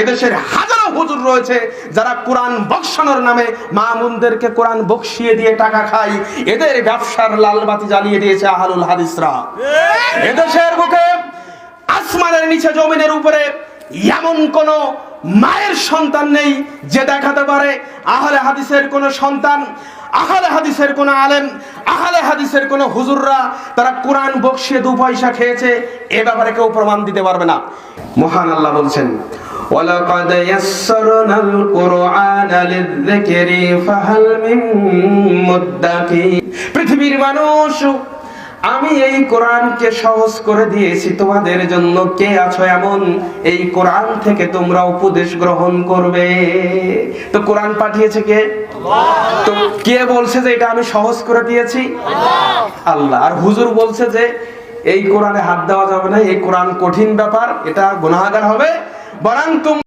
এদেশের হাজারো হুজুর রয়েছে যারা কোরআন বক্সানোর নামে মামুনদেরকে কোরআন বক্সিয়ে দিয়ে টাকা খায়। এদের ব্যবসার লালবাতি জ্বালিয়ে দিয়েছে আহলুল হাদিসরা। এদেশের বুকে আসমানের নিচে জমিনের উপরে এমন কোন মায়ের সন্তান নেই যে দেখাতে পারে আহলে হাদিসের কোন সন্তান আহলে হাদিসের কোন আলেম আহলে হাদিসের কোন হুজুররা তারা কোরআন বক্সিয়ে দু পয়সা খেয়েছে এ ব্যাপারে কেউ প্রমাণ দিতে পারবে না। মহান আল্লাহ বলছেন ولقد يسرنا القرآن للذكر فهل من مدكر পৃথিবীর মানুষ আমি এই কোরআনকে সহজ করে দিয়েছি তোমাদের জন্য কে আছো এমন এই কোরআন থেকে তোমরা উপদেশ গ্রহণ করবে তো কোরআন পাঠিয়েছে কে তো কে বলছে যে এটা আমি সহজ করে দিয়েছি আল্লাহ আর হুজুর বলছে যে এই কোরআনে হাত দেওয়া যাবে না এই কোরআন কঠিন ব্যাপার এটা গুনাহগার হবে বরং